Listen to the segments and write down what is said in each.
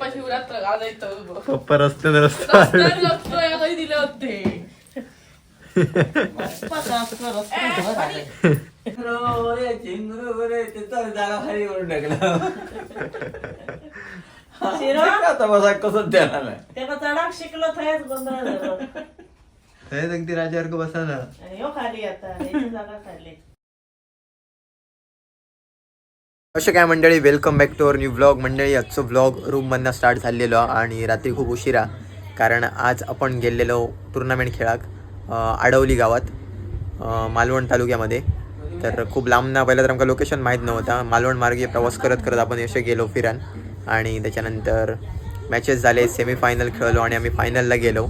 पप्पा शिवरात्र घालायचं पप्पा रस्ता दिले होते. कसं द्यायला नाही. तेव्हा चढाक शिकलो थंयच गोंधळ झालो. अगदी राजासारखं खाली आता जागा खाली अशा काय मंडळी welcome back to our new vlog मंडळी आजचं व्लॉग रूममधनं स्टार्ट झालेलो आणि रात्री खूप उशिरा कारण आज आपण गेलेलो टुर्नामेंट खेळाक आडवली गावात मालवण तालुक्यामध्ये. तर खूप लांबना पहिलं तर आमका लोकेशन माहीत नव्हता. मालवण मार्गे प्रवास करत करत आपण असे गेलो फिरान. आणि त्याच्यानंतर मॅचेस झाले सेमीफायनल खेळलो आणि आम्ही फायनलला गेलो.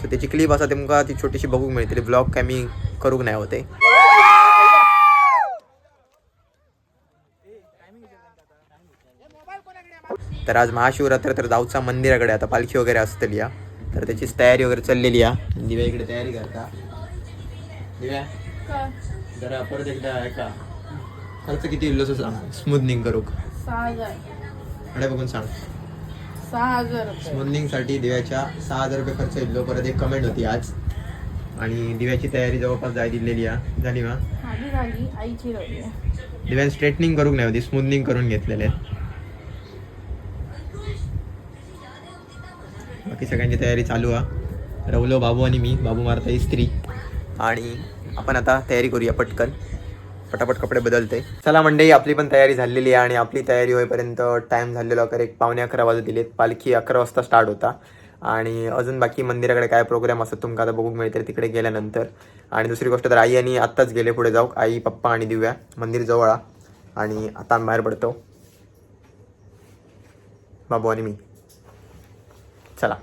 सो त्याची क्लिप असा तुमका ती छोटीशी बघूक मिळते ब्लॉग काय मी करूक नाही होते. तर आज महाशिवरात्र तर जाऊचा मंदिराकडे आता पालखी वगैरे असतली या. तर त्याचीच तयारी वगैरे चाललेली या. दिव्या इकडे तयारी करता. दिव्या? जरा परत एकदा ऐका. खर्च किती येईल असं सांग. स्मूथनिंग करूक सहा हजार अडे बघून सांग. सहा हजार स्मूथनिंगसाठी दिव्याच्या सहा हजार रुपये खर्च येईल. परत एक कमेंट होती आज. आणि दिव्याची तयारी जवळपास जाय दिलेली आहे झाली मा? झाली आईची इव्हन स्ट्रेटनिंग करूक नाही होती स्मूथनिंग करून घेतलेले बाकी सगळ्यांची तयारी चालू आहे रवलो बाबू आणि मी बाबू मारता इस्त्री आणि आपण आता तयारी करूया पटकन. पटापट कपडे बदलते. चला मंडळी आपली पण तयारी झालेली आहे आणि आपली तयारी होईपर्यंत टाईम झालेला कर एक पावणे अकरा वाजत दिलेत पालखी अकरा वाजता स्टार्ट होता. आणि अजून बाकी मंदिराकडे काय प्रोग्राम असतात तुमका आता बघूक मिळते तिकडे गेल्यानंतर. आणि दुसरी गोष्ट तर आई आणि आत्ताच गेले पुढे जाऊ आई पप्पा आणि दिव्या मंदिर जवळ आ. आणि आता आम्ही बाहेर पडतो. बाबू आणि मी. चला.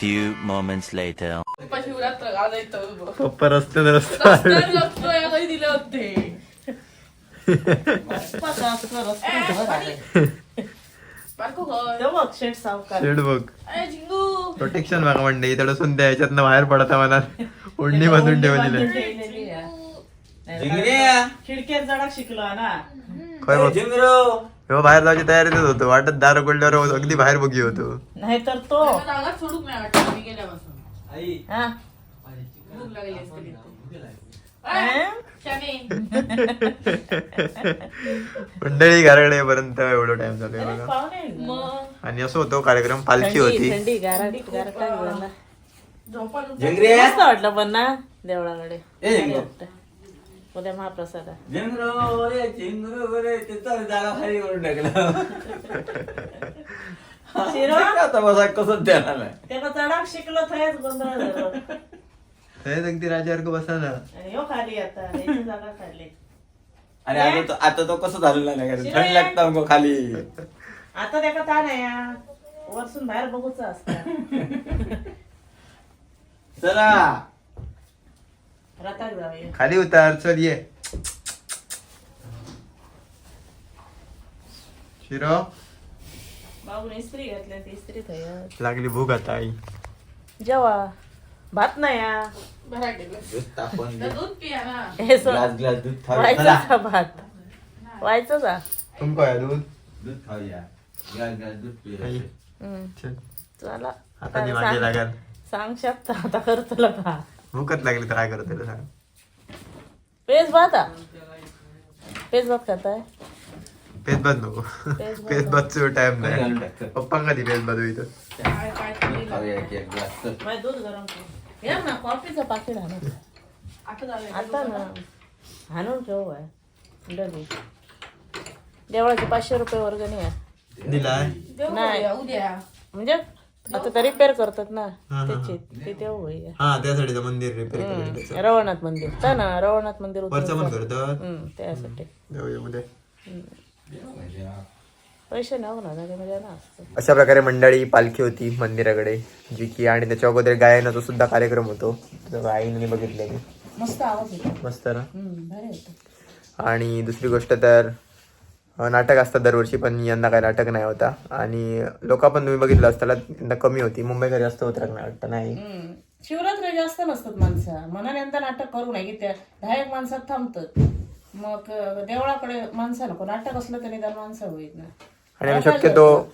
Few moments later. पप्पा शिवरात्र घालायचं पप्पा रस्त्याने रस्ता दिले होते बघ शेड प्रोटेक्शन मागा म्हणते इथं डसून त्या ह्याच्यातनं बाहेर पडता मला ओढणी बांधून ठेवलेली खिडक्यात जडाक शिकलो ना बघ ह्यो बाहेर जायची तयारीतच होतो. वाटत दार उघडल्यावर अगदी बाहेर बघी होतो. नाहीतर तो सोडूक नाही वाटत मी गेल्यापासून. आई. हा? भूक लागली असते तिथे. शाने. मंडळी घराण्यापर्यंत एवढं टाइम झालोय अरे बघा. पाहुणे आहेत ना. मग. आणि असं होतो कार्यक्रम पालखी थंडी होती. थंडी मस्त वाटलं पण ना देवळाकडे. ए. उद्या महाप्रसाद आहे. जिंगरो रे चिंगरू रे ते तर जागा खाली करून टाकलं. शिरो? आता बसा कसं नाही. चढाक शिकलो थंयच गोंधळ झालो. अगदी राजासारखं बसा ना आणि ह्यो खाली आता ह्याची जागा खाली. आणि आता तो आता तो कसं झालेला नाही? थंड लागतं मग खाली. आता त्या का ताण आहे या. वरसून बाहेर बघूच असतं. चला. जाऊया खाली उतार चल ये. शिरो. बाबूने इस्त्री घातल्या ती इस्त्री थंय लागली भूक आता आई जेवा भात नाही या भरा गेलं दूध तापवून तर दूध पिया ना. हे सो ग्लास ग्लास दूध खाऊया व्हायचं चला. का भात. व्हायचं का तुमको दूध? दूध खाऊया ग्लास ग्लास दूध पिऊया आई. हम्म. चल. चला. आता सांग- मागे लागल. सांग शकता. आता करतो का भूकच लागली तर काय करत त्याला सांग. पेज भात हा पेज भात खाताय पेस बंद नको पेस बंद. पेस बदचो टाइम नाही. पप्पा कधी बदू काय काय दूध गरम कर. या ना कॉफीचं पाकिट आणू आता झालंय. आता ना हाणून ठेव बाय डबी देवळाचे पाचशे रुपये वर्गणी आहे. दिलाय? देऊ नाही. उद्या. म्हणजे आता ते रिपेअर करतात ना हा, हा. त्याची ते तेव्हा होईल. हा त्यासाठी तर मंदिर रिपेअर केलं त्याचं. रवळनाथ मंदिर. काय ना रवळनाथ मंदिर वरचं पण उतरायचं. करतात हम्म, त्यासाठी. पैसे ना त्यामध्ये ना असतं. अशा प्रकारे मंडळी पालखी होती मंदिराकडे जी की आणि त्याच्या अगोदर गायनाचा सुद्धा कार्यक्रम होतो. जो आईने बघितलं मी मस्त आवाज येतो. मस्त ना? हम्म, भारी होतं. आणि दुसरी गोष्ट तर नाटक असतात दरवर्षी पण यंदा काही नाटक नाही होता. आणि लोक पण तुम्ही बघितलं असताना यंदा कमी होती. मुंबईकडे जास्त होत नाही वाटतं नाही. शिवरात्री जास्त नसतात माणसं. मनाने यंदा नाटक करू नये की त्या दहा एक माणसात थांबतात. मग देवळाकडे माणसं नको. नाटक असलं तरी त्या माणसं होईत ना. आणि आम्ही शक्यतो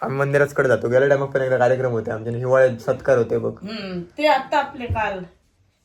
आम्ही मंदिराच कडे जातो. गेल्या टायमात पण एकदा कार्यक्रम होते. आमच्या हिवाळ्यात सत्कार होते बघ. ते आता आपले काल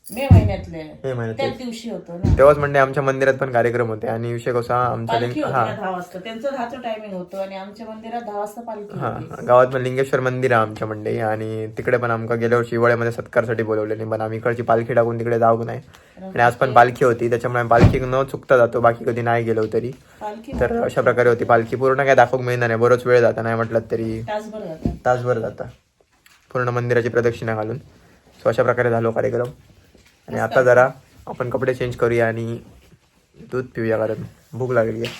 मे महिन्यातले. मे महिन्यात त्याच दिवशी होतो ना. तेव्हाच म्हणजे आमच्या मंदिरात पण कार्यक्रम होते आणि विषय कसा आमचा पालखी लिंग होती हा. ना दहा वाजता. त्यांचं दहाचं टायमिंग होतं आणि आमच्या मंदिरात दहा वाजता पालखी हा. होती. गावात पण लिंगेश्वर मंदिर आहे आमच्या मंडई आणि तिकडे पण आमका गेल्या वर्षी हिवाळ्यामध्ये सत्कारसाठी बोलवलेले पण आम्ही इकडची पालखी टाकून तिकडे जाऊ नाही. आणि आज पण पालखी होती त्याच्यामुळे आम्ही पालखी न चुकता जातो बाकी कधी नाही गेलो तरी. पालखी तर अशा प्रकारे होती पालखी. पूर्ण काय दाखवूक मिळणार नाही बरोच वेळ जाता नाही म्हटलं तरी तासभर जातात तासभर जाता. पूर्ण मंदिराची प्रदक्षिणा घालून. सो अशा प्रकारे झालो कार्यक्रम. आणि आता जरा आपण कपडे चेंज करूया आणि दूध पिऊया कारण भूक लागली आहे.